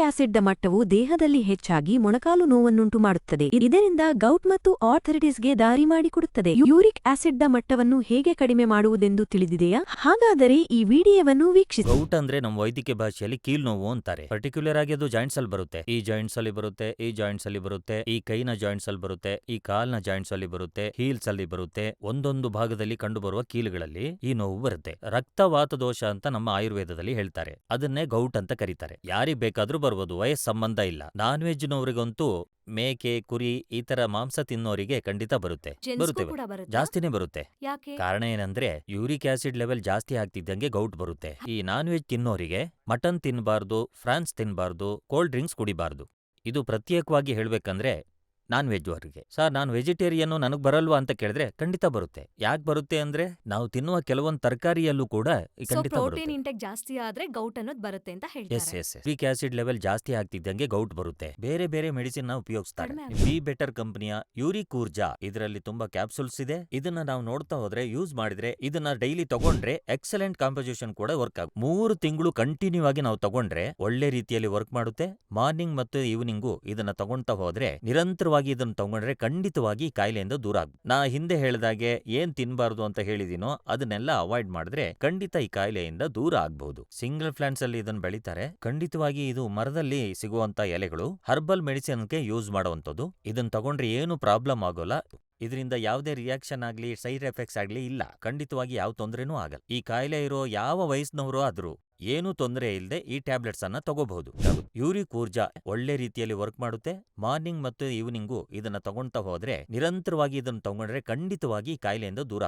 ಆಸಿಡ್ದ ಮಟ್ಟವು ದೇಹದಲ್ಲಿ ಹೆಚ್ಚಾಗಿ ಮೊಣಕಾಲು ನೋವನ್ನುಂಟು ಮಾಡುತ್ತದೆ. ಇದರಿಂದ ಗೌಟ್ ಮತ್ತು ಆರ್ಥರಿಟಿಸ್ಗೆ ದಾರಿ ಮಾಡಿಕೊಡುತ್ತದೆ. ಯೂರಿಕ್ ಆಸಿಡ್ದ ಮಟ್ಟವನ್ನು ಹೇಗೆ ಕಡಿಮೆ ಮಾಡುವುದೆಂದು ತಿಳಿದಿದೆಯಾ? ಹಾಗಾದರೆ ಈ ವಿಡಿಯೋವನ್ನು ವೀಕ್ಷಿಸಿ. ಗೌಟ್ ಅಂದ್ರೆ ನಮ್ಮ ವೈದ್ಯಕೀಯ ಭಾಷೆಯಲ್ಲಿ ಕೀಲ್ ನೋವು ಅಂತಾರೆ. ಪರ್ಟಿಕ್ಯುಲರ್ ಆಗಿ ಅದು ಜಾಯಿಂಟ್ಸ್ ಅಲ್ಲಿ ಬರುತ್ತೆ. ಈ ಜಾಯಿಂಟ್ಸ್ ಅಲ್ಲಿ ಬರುತ್ತೆ, ಈ ಜಾಯಿಂಟ್ಸ್ ಅಲ್ಲಿ ಬರುತ್ತೆ, ಈ ಕೈನ ಜಾಯಿಂಟ್ಸ್ ಅಲ್ಲಿ ಬರುತ್ತೆ, ಈ ಕಾಲ್ನ ಜಾಯಿಂಟ್ಸ್ ಅಲ್ಲಿ ಬರುತ್ತೆ ಹೀಲ್ಸ್ ಅಲ್ಲಿ ಬರುತ್ತೆ. ಒಂದೊಂದು ಭಾಗದಲ್ಲಿ ಕಂಡುಬರುವ ಕೀಲುಗಳಲ್ಲಿ ಈ ನೋವು ಬರುತ್ತೆ. ರಕ್ತವಾತ ದೋಷ ಅಂತ ನಮ್ಮ ಆಯುರ್ವೇದದಲ್ಲಿ ಹೇಳ್ತಾರೆ. ಅದನ್ನೇ ಗೌಟ್ ಅಂತ ಕರೀತಾರೆ. ಯಾರಿಗ್ ಬೇಕಾದ್ರೂ ಬರ್ಬೋದು ವಯಸ್ಸು ಸಂಬಂಧ ಇಲ್ಲ. ನಾನ್ ವೆಜ್ ನವರಿಗಂತೂ ಮೇಕೆ ಕುರಿ ಈ ತರ ಮಾಂಸ ತಿನ್ನೋರಿಗೆ ಖಂಡಿತ ಬರುತ್ತೆ. ಬರುತ್ತೆ ಕೂಡ ಬರುತ್ತಾ? ಜಾಸ್ತಿನೇ ಬರುತ್ತೆ. ಯಾಕೆ? ಕಾರಣ ಏನಂದ್ರೆ ಯೂರಿಕ್ ಆಸಿಡ್ ಲೆವೆಲ್ ಜಾಸ್ತಿ ಆಗ್ತಿದ್ದಂಗೆ ಗೌಟ್ ಬರುತ್ತೆ. ಈ ನಾನ್ ವೆಜ್ ತಿನ್ನೋರಿಗೆ ಮಟನ್ ತಿನ್ನಬಾರ್ದು ಫ್ರಾನ್ಸ್ ತಿನ್ನಬಾರ್ದು ಕೋಲ್ಡ್ ಡ್ರಿಂಕ್ಸ್ ಕುಡಿಬಾರ್ದು. ಇದು ಪ್ರತ್ಯೇಕವಾಗಿ ಹೇಳ್ಬೇಕಂದ್ರೆ ನಾನ್ ವೆಜ್ ಅವರಿಗೆ. ಸರ್ ನಾನು ವೆಜಿಟೇರಿಯನ್ ನನಗ್ ಬರಲ್ವಾ ಅಂತ ಕೇಳಿದ್ರೆ ಖಂಡಿತ ಬರುತ್ತೆ. ಯಾಕೆ ಬರುತ್ತೆ ಅಂದ್ರೆ ನಾವು ತಿನ್ನುವ ಕೆಲವೊಂದು ತರಕಾರಿಯಲ್ಲೂ ಕೂಡ ಈ ಸೊ ಖಂಡಿತ ಪ್ರೋಟೀನ್ ಬರುತ್ತೆ ಇಂಟೆಕ್ ಜಾಸ್ತಿ ಆದ್ರೆ ಗೌಟ್ ಅನ್ನೋದು ಬರುತ್ತೆ ಅಂತ ಎಸ್ ಹೇಳ್ತಾರೆ ಎಸ್ ಆಸಿಡ್ ಲೆವೆಲ್ ಜಾಸ್ತಿ ಆಗ್ತಿದ್ದಂಗೆ ಗೌಟ್ ಬರುತ್ತೆ. ಬೇರೆ ಬೇರೆ ಮೆಡಿಸಿನ್ನ ಉಪಯೋಗಿಸ್ತಾರೆ. ಕಡಿಮೆ ಆಗುತ್ತೆ. ಬಿ ಬೆಟರ್ ಕಂಪನಿಯ ಯೂರಿಕ್ ಕೂರ್ಜಾ ಇದರಲ್ಲಿ ತುಂಬಾ ಕ್ಯಾಪ್ಸೂಲ್ಸ್ ಇದೆ. ಇದನ್ನ ನಾವು ನೋಡ್ತಾ ಹೋದ್ರೆ ಯೂಸ್ ಮಾಡಿದ್ರೆ ಇದನ್ನ ಡೈಲಿ ತಗೊಂಡ್ರೆ ಎಕ್ಸಲೆಂಟ್ ಕಾಂಪೋಸಿಷನ್ ಕೂಡ ವರ್ಕ್ ಆಗುತ್ತೆ ಮೂರು ತಿಂಗಳು ಕಂಟಿನ್ಯೂ ಆಗಿ ನಾವು ತಗೊಂಡ್ರೆ ಒಳ್ಳೆ ರೀತಿಯಲ್ಲಿ ವರ್ಕ್ ಮಾಡುತ್ತೆ. ಮಾರ್ನಿಂಗ್ ಮತ್ತು ಈವ್ನಿಂಗು ಇದನ್ನ ತಗೊಂತಾ ಹೋದ್ರೆ ನಿರಂತರವಾಗಿ ಇದನ್ನ ತಗೊಂಡ್ರೆ ಖಂಡಿತವಾಗಿ ಈ ಕಾಯಿಲೆಯಿಂದ ದೂರ ಆಗ್ ನಾ ಹಿಂದೆ ಹೇಳಿದಾಗೆ ಏನ್ ತಿನ್ಬಾರ್ದು ಅಂತ ಹೇಳಿದೀನೋ ಅದನ್ನೆಲ್ಲ ಅವಾಯ್ಡ್ ಮಾಡಿದ್ರೆ ಖಂಡಿತ ಈ ಕಾಯಿಲೆಯಿಂದ ದೂರ ಆಗ್ಬಹುದು. ಸಿಂಗಲ್ ಪ್ಲಾಂಟ್ಸ್ ಅಲ್ಲಿ ಇದನ್ನ ಬೆಳಿತಾರೆ. ಖಂಡಿತವಾಗಿ ಇದು ಮರದಲ್ಲಿ ಸಿಗುವಂತ ಎಲೆಗಳು, ಹರ್ಬಲ್ ಮೆಡಿಸಿನ್ಗೆ ಯೂಸ್ ಮಾಡುವಂತದ್ದು ಇದನ್ನು ತಗೊಂಡ್ರೆ ಏನು ಪ್ರಾಬ್ಲಮ್ ಆಗೋಲ್ಲ. ಇದರಿಂದ ಯಾವುದೇ ರಿಯಾಕ್ಷನ್ ಆಗಲಿ ಸೈಡ್ ಎಫೆಕ್ಟ್ಸ್ ಆಗಲಿ ಇಲ್ಲ. ಖಂಡಿತವಾಗಿ ಯಾವ ತೊಂದರೆನೂ ಆಗಲ್ಲ. ಈ ಕಾಯಿಲೆ ಇರೋ ಯಾವ ವಯಸ್ಸಿನವರು ಆದರೂ ಏನೂ ತೊಂದರೆ ಇಲ್ಲದೆ ಈ ಟ್ಯಾಬ್ಲೆಟ್ಸ್ ಅನ್ನ ತಗೋಬಹುದು. ಯೂರಿಕ್ ಊರ್ಜಾ ಒಳ್ಳೆ ರೀತಿಯಲ್ಲಿ ವರ್ಕ್ ಮಾಡುತ್ತೆ. ಮಾರ್ನಿಂಗ್ ಮತ್ತು ಈವ್ನಿಂಗು ಇದನ್ನ ತಗೊಳ್ತಾ ಹೋದ್ರೆ ನಿರಂತರವಾಗಿ ಇದನ್ನ ತಗೊಂಡ್ರೆ ಖಂಡಿತವಾಗಿ ಈ ಕಾಯಿಲೆಯಿಂದ ದೂರ